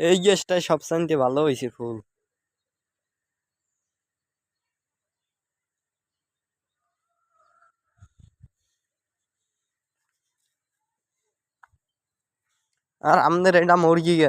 এই গ্যাসটাই সবচাইতে ভালো হয়েছে ফুল। আর আমাদের এটা মুরগি গ্যাস